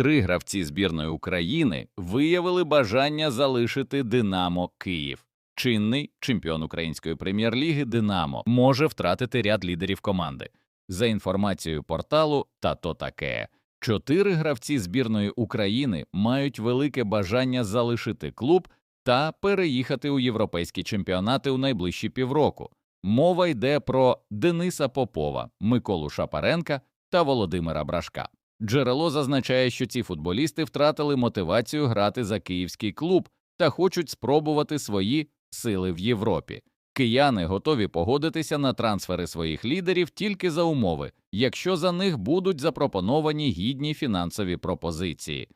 Три гравці збірної України виявили бажання залишити Динамо Київ. Чинний чемпіон української прем'єр-ліги Динамо може втратити ряд лідерів команди. За інформацією порталу та то таке. Чотири гравці збірної України мають велике бажання залишити клуб та переїхати у європейські чемпіонати у найближчі півроку. Мова йде про Дениса Попова, Миколу Шапаренка та Володимира Брашка. Джерело зазначає, що ці футболісти втратили мотивацію грати за київський клуб та хочуть спробувати свої сили в Європі. Кияни готові погодитися на трансфери своїх лідерів тільки за умови, якщо за них будуть запропоновані гідні фінансові пропозиції.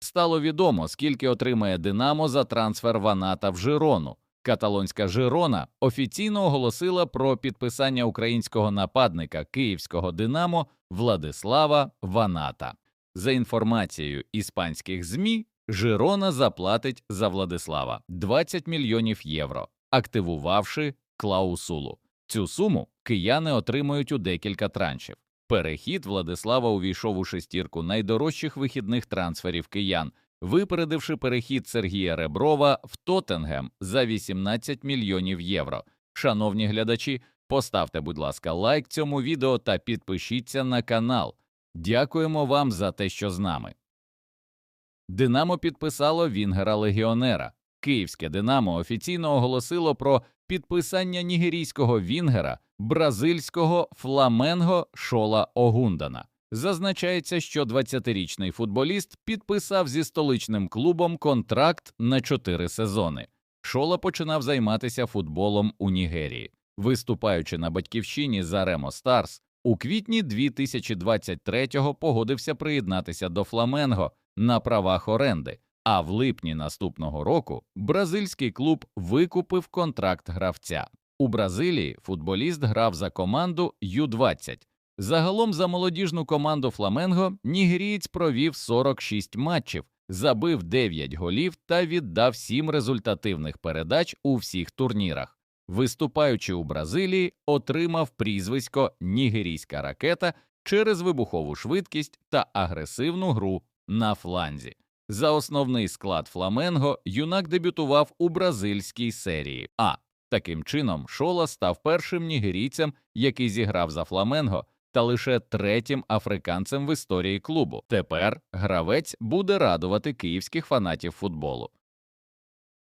Стало відомо, скільки отримає Динамо за трансфер Ваната в Жирону. Каталонська Жирона офіційно оголосила про підписання українського нападника київського Динамо Владислава Ваната. За інформацією іспанських ЗМІ, Жирона заплатить за Владислава 20 мільйонів євро, активувавши клаусулу. Цю суму кияни отримують у декілька траншів. Перехід Владислава увійшов у шестірку найдорожчих вихідних трансферів киян, випередивши перехід Сергія Реброва в Тоттенгем за 18 мільйонів євро. Шановні глядачі, поставте, будь ласка, лайк цьому відео та підпишіться на канал. Дякуємо вам за те, що з нами. Динамо підписало Вінгера Легіонера. Київське Динамо офіційно оголосило про підписання нігерійського Вінгера бразильського Фламенго Шола Огундана. Зазначається, що 20-річний футболіст підписав зі столичним клубом контракт на 4 сезони. Шола починав займатися футболом у Нігерії, виступаючи на батьківщині за Ремо Старс. У квітні 2023-го погодився приєднатися до Фламенго на правах оренди, а в липні наступного року бразильський клуб викупив контракт гравця. У Бразилії футболіст грав за команду Ю-20. Загалом за молодіжну команду Фламенго нігерієць провів 46 матчів, забив 9 голів та віддав 7 результативних передач у всіх турнірах. Виступаючи у Бразилії, отримав прізвисько Нігерійська ракета через вибухову швидкість та агресивну гру на фланзі. За основний склад Фламенго юнак дебютував у бразильській серії А. Таким чином, Шола став першим нігерійцем, який зіграв за Фламенго, та лише третім африканцем в історії клубу. Тепер гравець буде радувати київських фанатів футболу.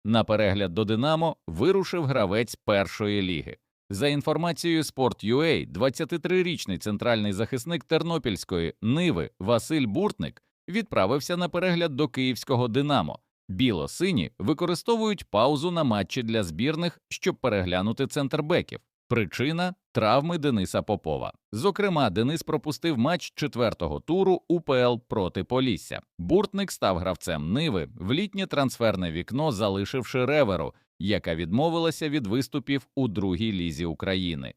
На перегляд до Динамо вирушив гравець першої ліги. За інформацією Sport.ua, 23-річний центральний захисник Тернопільської Ниви Василь Буртник відправився на перегляд до київського Динамо. Біло-сині використовують паузу на матчі для збірних, щоб переглянути центрбеків. Причина травми Дениса Попова. Зокрема, Денис пропустив матч четвертого туру УПЛ проти Полісся. Буртник став гравцем Ниви в літнє трансферне вікно, залишивши реверу, яка відмовилася від виступів у другій лізі України.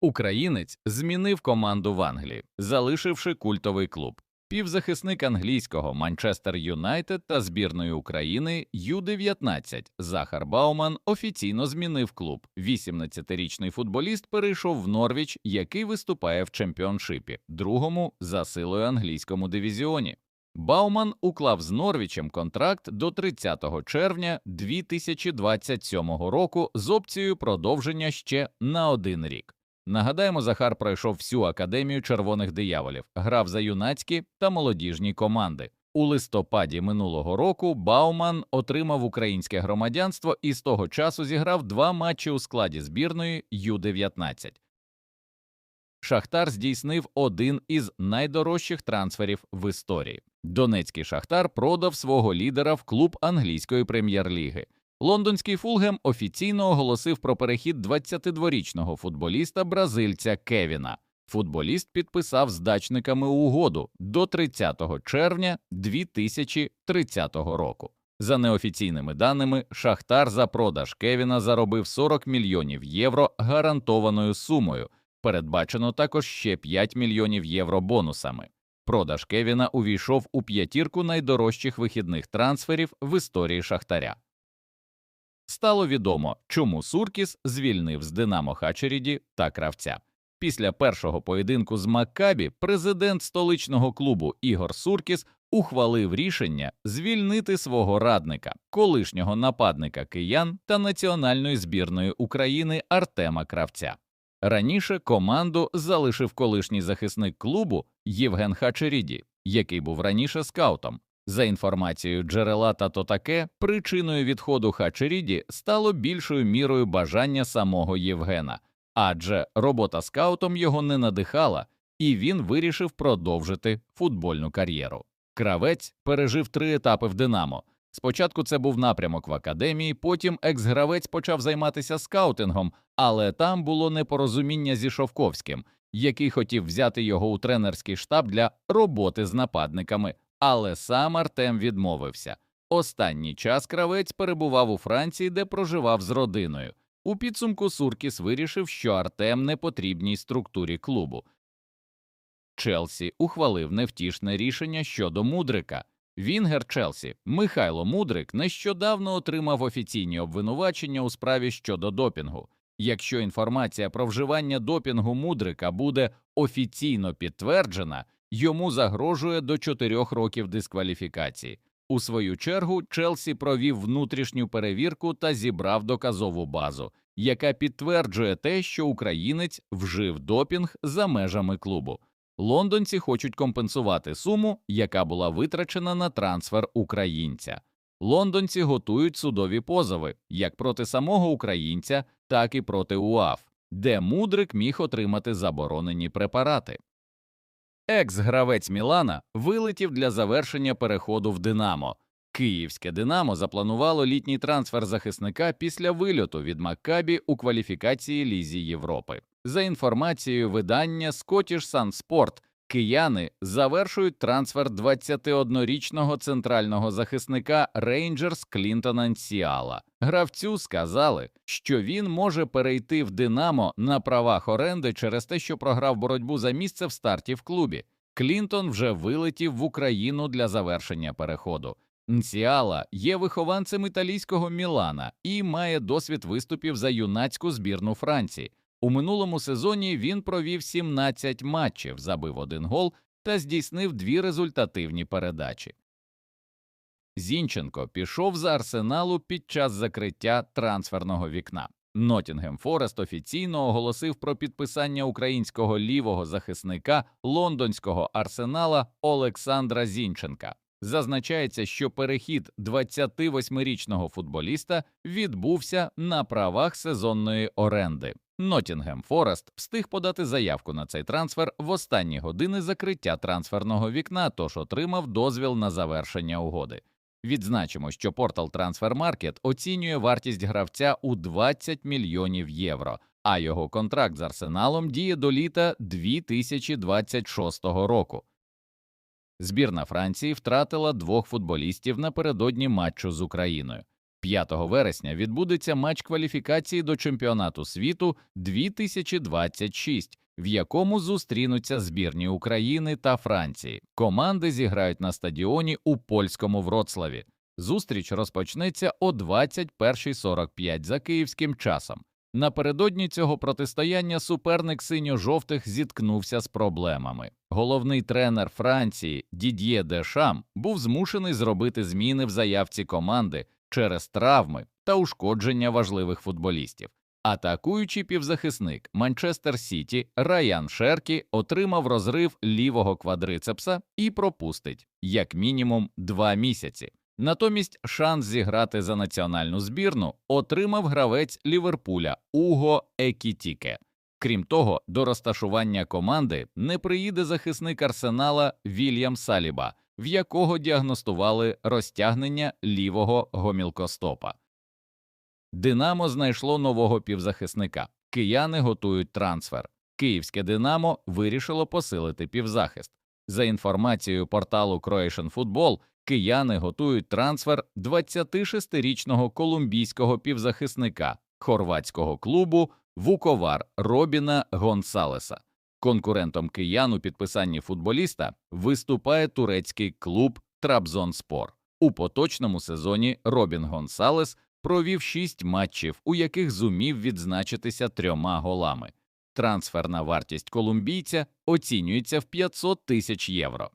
Українець змінив команду в Англії, залишивши культовий клуб. Півзахисник англійського Манчестер Юнайтед та збірної України Ю-19 Захар Бауман офіційно змінив клуб. 18-річний футболіст перейшов в Норвіч, який виступає в чемпіоншипі, другому за силою англійському дивізіоні. Бауман уклав з Норвічем контракт до 30 червня 2027 року з опцією продовження ще на один рік. Нагадаємо, Захар пройшов всю академію червоних дияволів, грав за юнацькі та молодіжні команди. У листопаді минулого року Бауман отримав українське громадянство і з того часу зіграв два матчі у складі збірної Ю-19. Шахтар здійснив один із найдорожчих трансферів в історії. Донецький Шахтар продав свого лідера в клуб англійської прем'єр-ліги. Лондонський Фулгем офіційно оголосив про перехід 22-річного футболіста бразильця Кевіна. Футболіст підписав з дачниками угоду до 30 червня 2030 року. За неофіційними даними, Шахтар за продаж Кевіна заробив 40 мільйонів євро гарантованою сумою. Передбачено також ще 5 мільйонів євро бонусами. Продаж Кевіна увійшов у п'ятірку найдорожчих вихідних трансферів в історії Шахтаря. Стало відомо, чому Суркіс звільнив з Динамо Хачеріді та кравця. Після першого поєдинку з Маккабі президент столичного клубу Ігор Суркіс ухвалив рішення звільнити свого радника, колишнього нападника киян та національної збірної України Артема Кравця. Раніше команду залишив колишній захисник клубу Євген Хачеріді, який був раніше скаутом. За інформацією джерела та то таке, причиною відходу Хачеріді стало більшою мірою бажання самого Євгена, адже робота скаутом його не надихала, і він вирішив продовжити футбольну кар'єру. Кравець пережив три етапи в Динамо. Спочатку це був напрямок в академії, потім екс-гравець почав займатися скаутингом, але там було непорозуміння зі Шовковським, який хотів взяти його у тренерський штаб для роботи з нападниками, але сам Артем відмовився. Останній час кравець перебував у Франції, де проживав з родиною. У підсумку Суркіс вирішив, що Артем не потрібній структурі клубу. Челсі ухвалив невтішне рішення щодо Мудрика. Вінгер Челсі Михайло Мудрик нещодавно отримав офіційні обвинувачення у справі щодо допінгу. Якщо інформація про вживання допінгу Мудрика буде офіційно підтверджена, йому загрожує до 4 років дискваліфікації. У свою чергу Челсі провів внутрішню перевірку та зібрав доказову базу, яка підтверджує те, що українець вжив допінг за межами клубу. Лондонці хочуть компенсувати суму, яка була витрачена на трансфер українця. Лондонці готують судові позови як проти самого українця, так і проти УАФ, де мудрик міг отримати заборонені препарати. Екс-гравець Мілана вилетів для завершення переходу в Динамо. Київське Динамо запланувало літній трансфер захисника після вильоту від Маккабі у кваліфікації Лізі Європи. За інформацією видання Scottish Sun Sport, кияни завершують трансфер 21-річного центрального захисника Рейнджерс Клінтона Нсіала. Гравцю сказали, що він може перейти в Динамо на правах оренди через те, що програв боротьбу за місце в старті в клубі. Клінтон вже вилетів в Україну для завершення переходу. Нсіала є вихованцем італійського Мілана і має досвід виступів за юнацьку збірну Франції. У минулому сезоні він провів 17 матчів, забив один гол та здійснив дві результативні передачі. Зінченко пішов за арсеналу під час закриття трансферного вікна. Ноттінгем Форест офіційно оголосив про підписання українського лівого захисника лондонського арсенала Олександра Зінченка. Зазначається, що перехід 28-річного футболіста відбувся на правах сезонної оренди. Ноттінгем Форест встиг подати заявку на цей трансфер в останні години закриття трансферного вікна, тож отримав дозвіл на завершення угоди. Відзначимо, що портал Transfermarkt оцінює вартість гравця у 20 мільйонів євро, а його контракт з арсеналом діє до літа 2026 року. Збірна Франції втратила двох футболістів напередодні матчу з Україною. 5 вересня відбудеться матч кваліфікації до чемпіонату світу 2026, в якому зустрінуться збірні України та Франції. Команди зіграють на стадіоні у польському Вроцлаві. Зустріч розпочнеться о 21.45 за київським часом. Напередодні цього протистояння суперник синьо-жовтих зіткнувся з проблемами. Головний тренер Франції Дід'є Дешам був змушений зробити зміни в заявці команди через травми та ушкодження важливих футболістів. Атакуючий півзахисник Манчестер Сіті Раян Шеркі отримав розрив лівого квадрицепса і пропустить як мінімум два місяці. Натомість шанс зіграти за національну збірну отримав гравець Ліверпуля Уго Екітіке. Крім того, до розташування команди не приїде захисник арсенала Вільям Саліба, в якого діагностували розтягнення лівого гомілкостопа. Динамо знайшло нового півзахисника. Кияни готують трансфер. Київське Динамо вирішило посилити півзахист. За інформацією порталу Croatian Football, кияни готують трансфер 26-річного колумбійського півзахисника хорватського клубу Вуковар Робіна Гонсалеса. Конкурентом киян у підписанні футболіста виступає турецький клуб Трабзонспор. У поточному сезоні Робін Гонсалес провів шість матчів, у яких зумів відзначитися трьома голами. Трансферна вартість колумбійця оцінюється в 500 тисяч євро.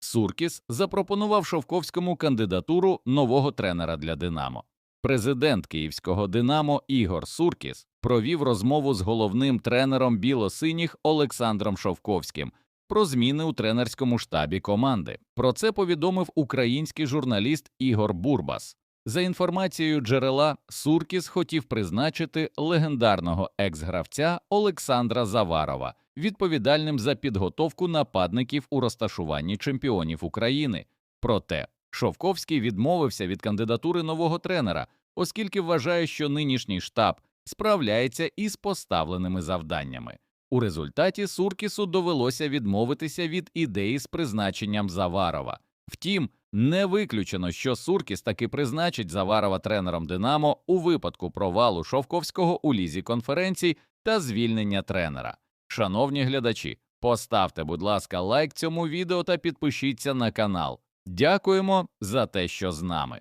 Суркіс запропонував Шовковському кандидатуру нового тренера для Динамо. Президент київського Динамо Ігор Суркіс провів розмову з головним тренером білосиніх Олександром Шовковським про зміни у тренерському штабі команди. Про це повідомив український журналіст Ігор Бурбас. За інформацією джерела, Суркіс хотів призначити легендарного екс-гравця Олександра Заварова відповідальним за підготовку нападників у розташуванні чемпіонів України. Проте Шовковський відмовився від кандидатури нового тренера, оскільки вважає, що нинішній штаб справляється із поставленими завданнями. У результаті Суркісу довелося відмовитися від ідеї з призначенням Заварова. Втім, не виключено, що Суркіс таки призначить Заварова тренером Динамо у випадку провалу Шовковського у лізі конференцій та звільнення тренера. Шановні глядачі, поставте, будь ласка, лайк цьому відео та підпишіться на канал. Дякуємо за те, що з нами.